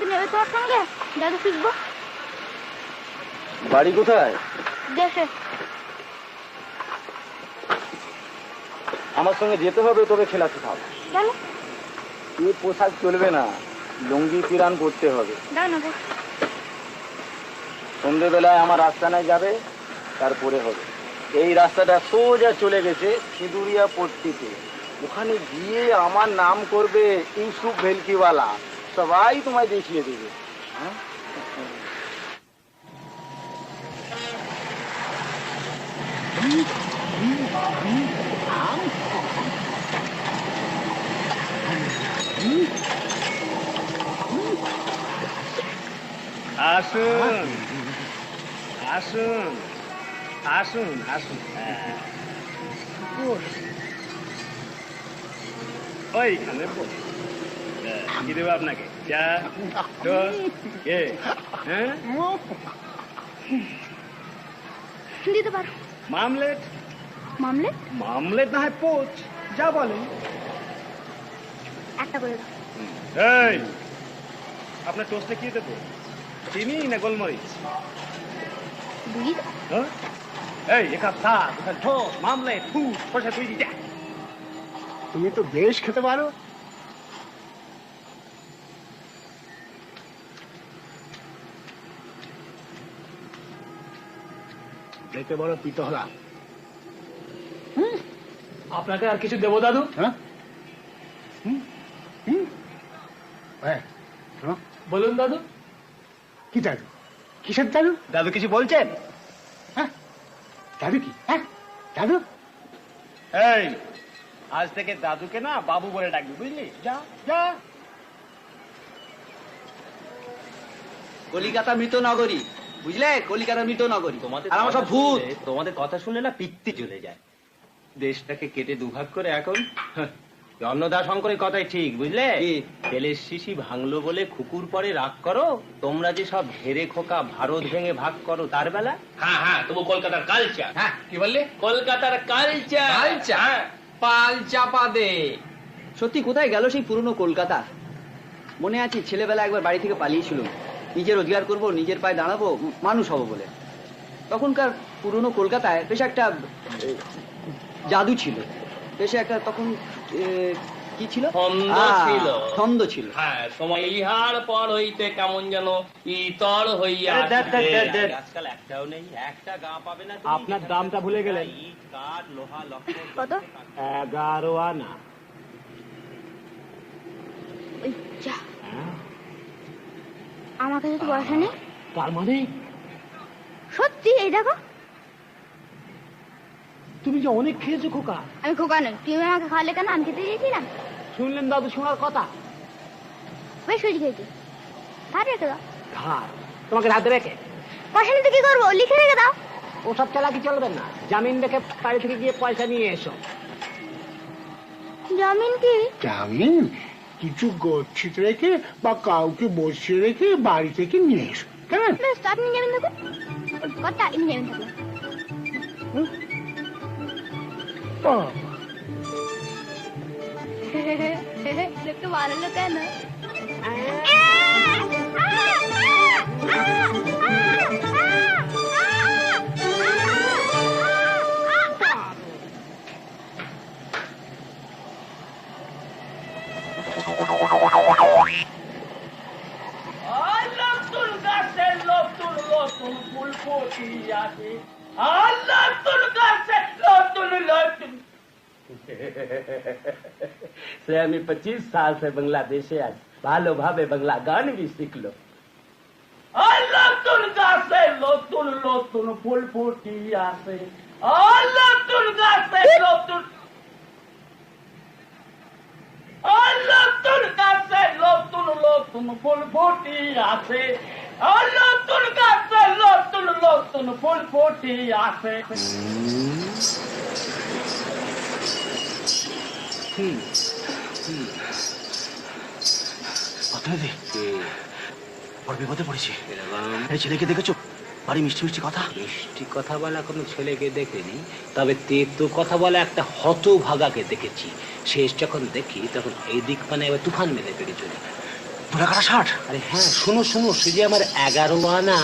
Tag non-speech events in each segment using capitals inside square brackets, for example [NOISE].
একদিন নেবে তোমার সঙ্গে? দাদু শিখব বাড়ি কোথায়? দেশে। আমার সঙ্গে যেতে হবে তবে খেলা কেন? এ পোশাক চলবে না লুঙ্গি পিরান করতে হবে। সন্ধেবেলায় আমার আস্তানায় যাবে তারপরে হবে। এই রাস্তাটা সোজা চলে গেছে সিঁদুরিয়া পট্টিতে। ওখানে গিয়ে আমার নাম করবে ইউসুফ ভেলকিওয়ালা। সবাই তোমায় দেখিয়ে দেবে হ্যাঁ আসুন আসুন আসুন আসুন হ্যাঁ। বস। ওইখানে বস। কি দেবো আপনাকে? চা? টোস্ট? এ? হ্যাঁ? দিতে পারো। মামলেট? মামলে মামলেট না হয় পোচ। যা বলেন একটা করে এই! আপনার টোস্টে কি দেবো? চিনি না গোলমরিচ? হ্যাঁ? এই এক দুখান টোস্ট মামলেট ফুড সরষে তুই যা তুমি তো বেশ খেতে পারো। দেখতে বড় পিতহলা আপনাকে আর কিছু দেবো দাদু? হ্যাঁ? হ্যাঁ, হ্যাঁ? বলুন দাদু। কি দাদু? কিসের দাদু? দাদু কিছু বলছেন? হ্যাঁ। দাদু কি? হ্যাঁ দাদু। এই আজ থেকে দাদুকে না বাবু বলে ডাকবি বুঝলি? যা যা। কলিকাতা মৃত নগরী। বুঝলে? কলিকাতা মৃত নগরী। তোমাদের আর আমার সব ভূত। তোমাদের কথা শুনলে না পিত্তি চলে যায়। দেশটাকে কেটে দুভাগ করে এখন অন্নদা শঙ্করের কথাই ঠিক বুঝলে? তেলের শিশি ভাঙলো বলে কুকুর পরে রাগ করো তোমরা যে সব ঘেরে খোকা ভারত ভেঙে ভাগ করো তার বেলা? হ্যাঁ হ্যাঁ তবু কলকাতার কালচার হ্যাঁ কি বললে? কলকাতার কালচার কালচার? পাল চাপা দে। সত্যি কোথায় গেল সেই পুরনো কলকাতা? মনে আছে ছেলেবেলা একবার বাড়ি থেকে পালিয়েছিল নিজে রোজগার করব নিজের পায়ে দাঁড়াবো মানুষ হব বলে। তখনকার পুরনো কলকাতায় বেশ একটা জাদু ছিল। বেশ একটা তখন কি ছিল? ছন্দ ছিল। ছন্দ ছিল। হ্যাঁ সময় ইহার পর হইতে কেমন যেন ইতর হইয়া। আজকাল একটাও নেই একটা গা পাবে না আপনার দামটা ভুলে গেলেন। কাঠ লোহা কত? এগারো আনা ওই যা। আমার কাছে তো পয়সা নেই তার মানে? সত্যি এই দেখো। তুমি যে অনেক খেয়েছো খোকা। আমি খোকা নই তুমি আমাকে খাওয়ালে কেন? আমি খেতে দিয়েছিলাম শুনলেন দাদু শোনার কথা। বেশ হয়েছে খেয়েছি। ধার রেখে দাও। ধার তোমাকে রাতে রেখে। পয়সা নিতে কি করব? লিখে রেখে দাও। ওসব চালাকি চলবে না। জামিন রেখে বাড়ি থেকে গিয়ে পয়সা নিয়ে এসো। জামিন কি? জামিন? কিছু গচ্ছিত রেখে বা কাউকে বসিয়ে রেখে বাড়ি থেকে নিয়ে এসো কেমন? আপনি যাবেন দেখুন। আপনি যাবেন ভালো লোক কেন स्वयं पच्चीस साल से बांग्लादेश आज भालो भावे बंगला गान भी सीख लो अल्लाह तुलगा से लो तुल लो तुल फूल फूटिया से अल्लाह तुलगा से लो तुल আর নতুন গাছে নতুন নতুন ফুল ফুটিয়াছে আর নতুন গাছে নতুন নতুন ফুল ফুটিয়াছে বিপদে পড়েছি। এই ছেলেকে দেখেছ? বাড়ি মিষ্টি মিষ্টি কথা? মিষ্টি কথা বলা কোনো ছেলেকে দেখিনি তবে তেতো কথা বলা একটা হত ভাগাকে দেখেছি। শেষ যখন দেখি তখন এই দিক মানে এবার তুফান মেরে পেরে চলে পুরাকাটা ষাট? আরে হ্যাঁ শোনো শোনো সে যে আমার এগারো আনা।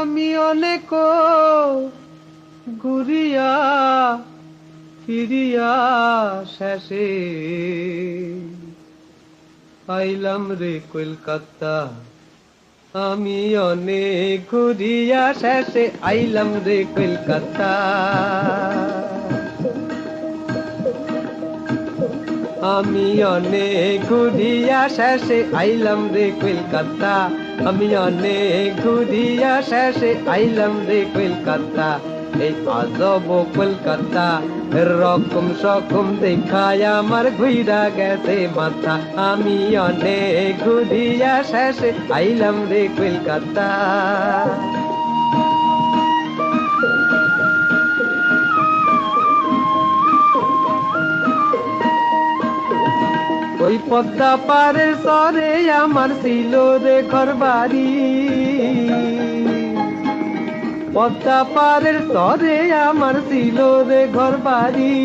আমি অনেক ঘুরিয়া ফিরিয়া শেষে। আইলাম রে কলকাতা। আমি অনেক ঘুরিয়া শেষে আইলাম রে কলকাতা। আমি অনেক ঘুরিয়া শেষে আইলাম রে কলকাতা। আমি অনেক ঘুরিয়া শেষে আইলাম রে কলকাতা। এই আজব কলকাতা রকম সকম দেখায় আমার ঘুইরা গেছে মাথা। আমি অনেক ঘুরিয়া শেষে আইলাম রে কলকাতা। ওই পদ্মা পারে সরে আমার ছিল রে ঘর বাড়ি পদ্মা পারের তরে আমার ছিল রে ঘর বাড়ি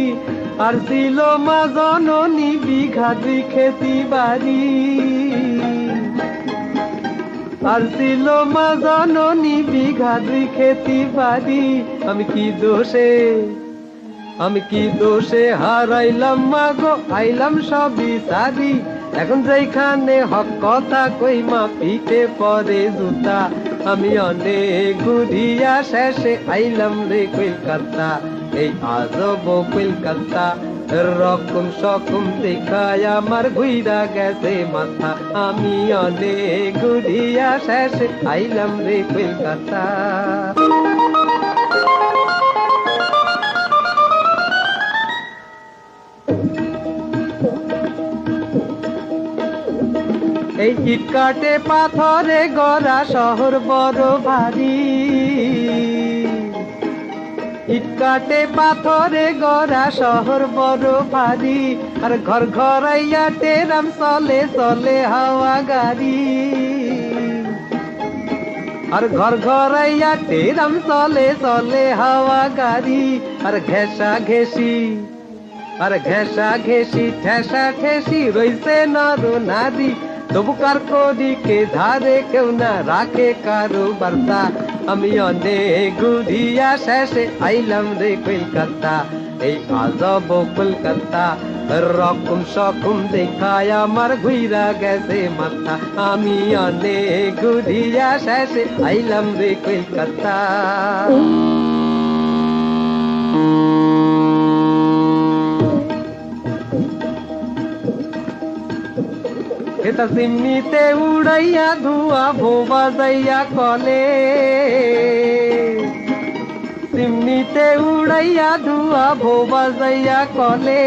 আর ছিল মা জননী বিঘা দুই খেতি বাড়ি। আর ছিল মা জননী বিঘা দুই খেতি বাড়ি। আমি কি দোষে? আমি কি দোষে? হারাইলাম মাগো আইলাম সবই সারি। এখন যেখানে হক কথা কই, মা পিঠে পরে জুতা। আমি অনেক ঘুরিয়া শেষে আইলাম রে কলকাতা, এই আজব কলকাতা। রকম সকম দেখায় আমার ঘুইরা গেছে মাথা। আমি অনেক ঘুরিয়া শেষে আইলাম রে কলকাতা। এই ইট কাটে পাথরে গড়া শহর বড় ভারী। ইট কাটে পাথরে গড়া শহর বড় ভারী। আর ঘর ঘরাইয়া টেরাম চলে চলে হাওয়া গাড়ি। আর ঘর ঘরাইয়া টেরাম চলে চলে হাওয়া গাড়ি। আর ঘেসা ঘেসি আর ঘেসা ঘেসি ঠেসা ঠেসি রইছে নর নারী। তবু কার করিকে ধারে কেউ না রাখে কারও বার্তা? আমি অনেক ঘুরিয়া শেষে আইলাম রে কলকাতা, এই আজব কলকাতা। রকম সকম দেখায় আমার ঘুইরা গেছে মাথা। আমি অনেক ঘুরিয়া শেষে আইলাম রে কলকাতা। এটা সিমনিতে উড়াইয়া ধুয়া ভোবা যাইয়া কলে। সিমনিতে উড়াইয়া ধুয়া ভোবা যাইয়া কলে।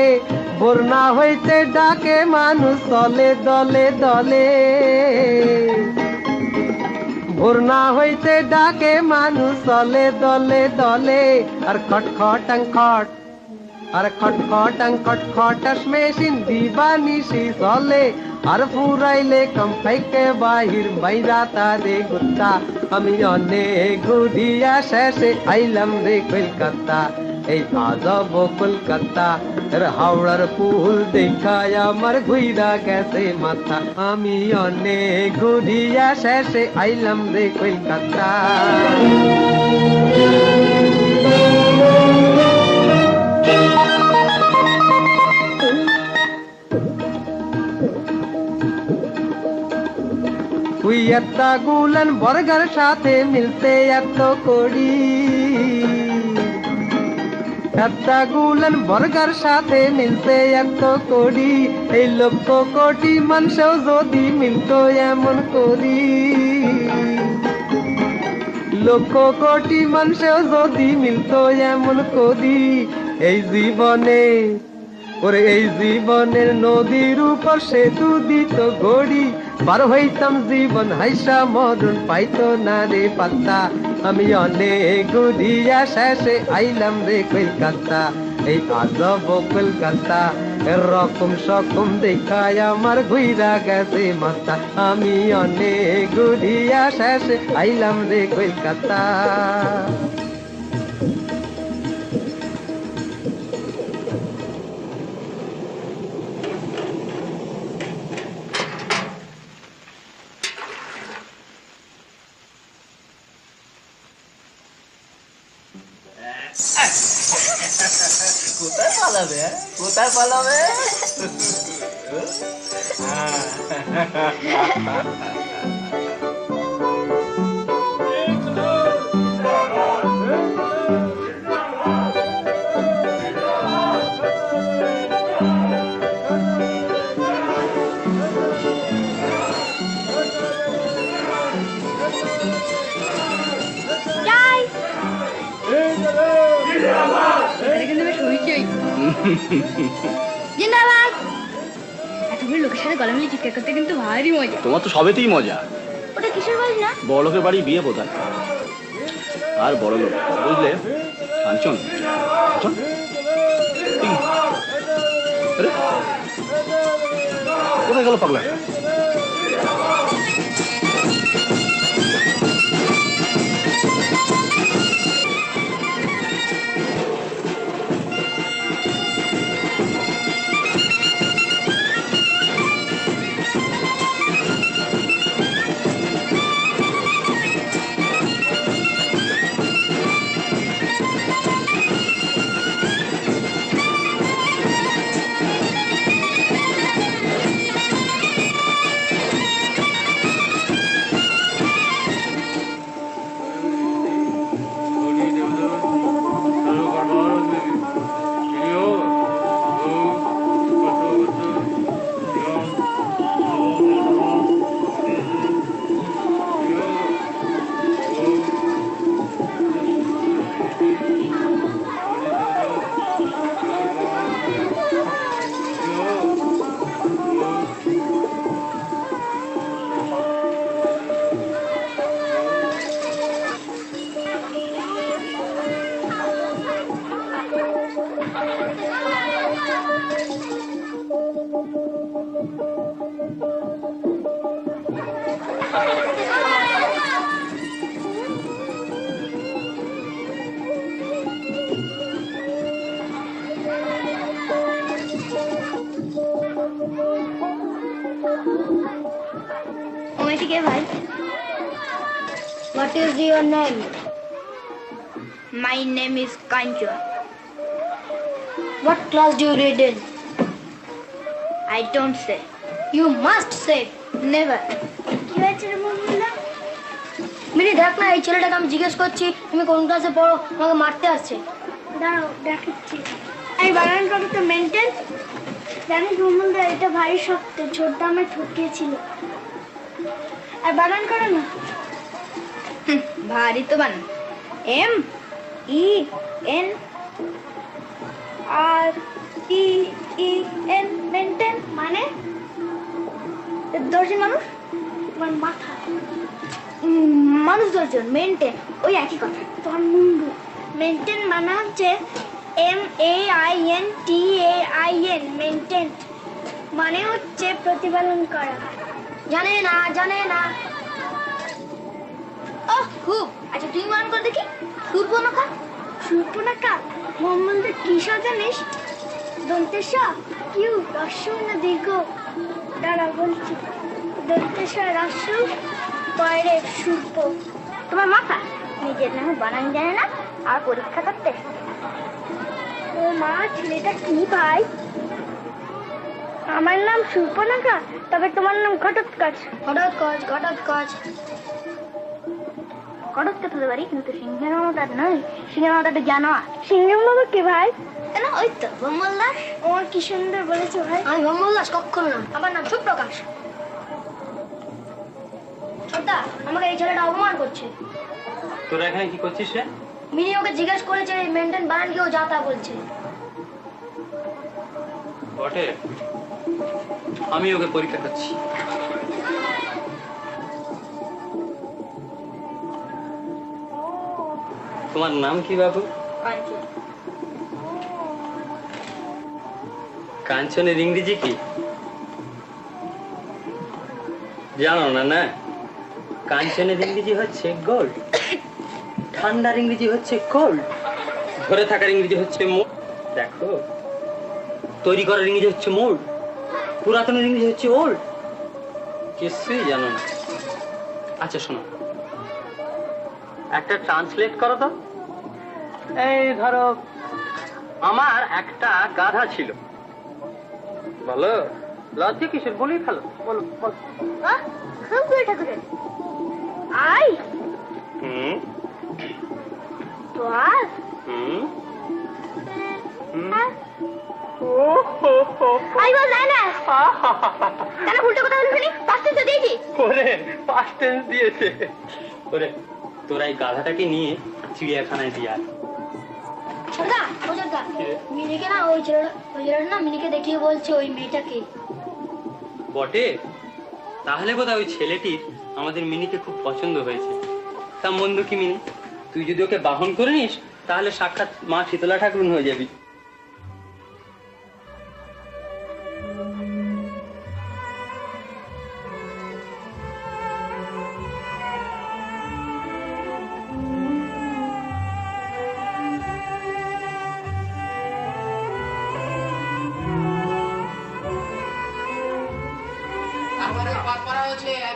বন্যা হইতে ডাকে মানুষ চলে দলে দলে। বন্যা হইতে ডাকে মানুষ চলে দলে দলে। আর খট খট, আর খট খট খট খটাস মেশিন দিবানিসি চলে। আর ফুরাইলে কম্পাইকে বাহির বাইরা তারে গুত্তা আমি অনেক ঘুরিয়া শেষে আইলাম রে কলকাতা এই আজব কলকাতা হাওড়ার পুল দেখায় আমার ঘুইরা গেছে মাথা আমি অনেক ঘুরিয়া শেষে আইলাম রে কলকাতা তুই একটা গুলন বর্গার সাথে মিলতে এত করি। একটা গুলন বর্গার সাথে মিলতে এত করি। এই লক্ষ কোটি মানুষও যদি মিলতো এমন করি। লক্ষ কোটি মানুষও যদি মিলতো এমন করি। এই জীবনে ওরে এই জীবনের নদীর উপর সেতু দিত গড়ি। পার হইতাম জীবন হাইসা, মরণ পাইতো না রে পাত্তা। আমি অনেক ঘুরিয়া শেষে আইলাম রে কলকাতা, এই আজব কলকাতা। রকম সকম দেখায় আমার ঘুইরা গেছে মাথা। আমি অনেক ঘুরিয়া শেষে আইলাম রে কলকাতা। হ্যাঁ? কোথায় পালাবে যাই [LAUGHS] জিন্দাবাদ। এতগুলো লোকের সাথে গলা মিলিয়ে চিৎকার করতে কিন্তু ভারী মজা। তোমার তো সবেতেই মজা। ওটা কিসের বাড়ি না? বড় বাড়ি বিয়ে বোধহয়। আর বড় লোক বুঝলে? কাঞ্চন। কাঞ্চন? কোথায় গেল পাগলা? কে ভাই what is your name my name is Kanchan What class do you read in? I don't say. You must say. Never. কি হয়েছে মিনি দেখ না এই ছেলেটাকে আমি জিজ্ঞেস করছি তুমি কোন ক্লাসে পড়ো আমাকে মারতে আসছে দাঁড়াও দেখাচ্ছি এই বানান করো তো মেনটেন জানিস মঙ্গলদা এটা ভারী শক্ত ছোট্ট আমার ঠকিয়েছিল আর বানান করো না। ভারী তো বানান। M, E, N, R, E E, N, maintain মানে? দশজন মানুষ? তোমার মাথা। মানুষ দশজন মেনটেন, ওই একই কথা, তোমার মুন্ডু। মেনটেন মানে হচ্ছে M, A, I, N, T, A, I, N, maintain মানে হচ্ছে প্রতিপালন করা। জানে না জানে না। ও খুব আচ্ছা তুই মান করে? দেখি সুর্পনখা সুর্পনখা মোহাম্মদ কিসব জানিস দন্তেশ, কিউ রস্য না দীর্ঘ দাঁড়া, বলছি। দন্তেশ রস্য পরে সুর্প। তোমার মাথা নিজের নামে বানান জানে না, আর পরীক্ষা করতে। ও মা, ছেলেটা কি ভাই? আমার নাম সুর্পনাখা তবে তোমার নাম ঘটোৎকচ ঘটোৎকচ ঘটোৎকচ ঘটোৎকচ হতে পারি কিন্তু সিংহের মামাটার নয় সিংহের মামাটা জানো সিংহের মামা কে ভাই? কেন ওই তো ভম্বল দাস আমার কি সুন্দর বলেছ ভাই। আমি ভম্বল দাস কখনো না। আমার নাম সুপ্রকাশ। ছোটা আমাকে এই ছেলেটা অপমান করছে। তোরা এখানে কি করছিস রে? মিনি ওকে জিজ্ঞেস করেছে মেনটেন বানান কেউ যা তা বলছে? বটে। আমি ওকে পরীক্ষা করছি তোমার নাম কি বাবু? কাঞ্চনের ইংরেজি কি? জানো না না? কাঞ্চনের ইংরেজি হচ্ছে গোল্ড ঠান্ডার ইংরেজি হচ্ছে কোল্ড ধরে থাকার ইংরেজি হচ্ছে মোল্ড দেখো তৈরি করার ইংরেজি হচ্ছে মোল্ড পুরাতনের ইংরেজি হচ্ছে ওল্ড কিছুই জানো? না আচ্ছা শোনো। একটা ট্রান্সলেট করো তো। এই ধরো আমার একটা গাধা ছিল। বলো লজ্জা কিসের? বলেই ফেলো বলো বলো। আই। হুম। তো আর হুম। হ্যাঁ? আই বল না কেন উল্টো কথা তো দিয়েছি। ওরে পাঁচ টেন্স দিয়েছে। ওরে তোরা এই গাধাটাকে নিয়ে চিড়িয়াখানায় দিয়ে আয়। ও মিনিকে না ওই ছেলেটা ওই ছেলেটা না মিনিকে দেখিয়ে বলছে ওই মেয়েটাকে। বটে? তাহলে বোধহয় ওই ছেলেটির আমাদের মিনিকে খুব পছন্দ হয়েছে। তা মন্দ কি মিনি? তুই যদি ওকে বাহন করে নিস তাহলে সাক্ষাৎ মা শীতলা ঠাকুরুন হয়ে যাবি।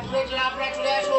Pledge and I pledge allegiance.